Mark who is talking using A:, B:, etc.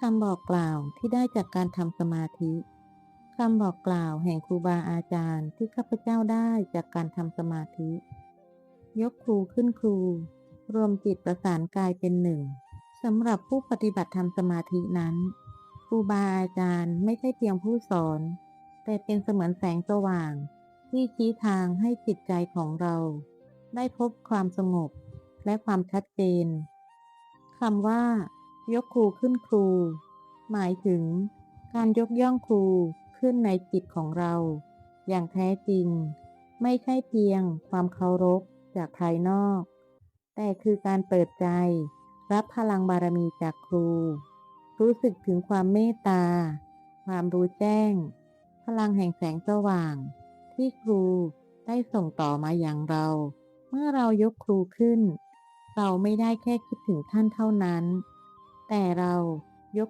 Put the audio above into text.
A: คำบอกกล่าวที่ได้จากการทำสมาธิคำบอกกล่าวแห่งครูบาอาจารย์ที่ข้าพเจ้าได้จากการทำสมาธิ ยกครูขึ้นครู รวมจิตประสานกายเป็นหนึ่งสำหรับผู้ปฏิบัติทำสมาธินั้น ครูบาอาจารย์ไม่ใช่เพียงผู้สอน แต่เป็นเสมือนแสงสว่าง ที่ชี้ทางให้จิตใจของเรา ได้พบความสงบและความชัดเจนคำว่า ยกครูขึ้นครู หมายถึง การยกย่องครูขึ้นในจิตของเรา อย่างแท้จริง ไม่ใช่เพียงความเคารพจากภายนอก แต่คือการเปิดใจ รับพลังบารมีจากครู รู้สึกถึงความเมตตา ความรู้แจ้ง พลังแห่งแสงสว่าง ที่ครูได้ส่งต่อมาอย่างเรา เมื่อเรายกครูขึ้น เราไม่ได้แค่คิดถึงท่านเท่านั้น แต่เรายก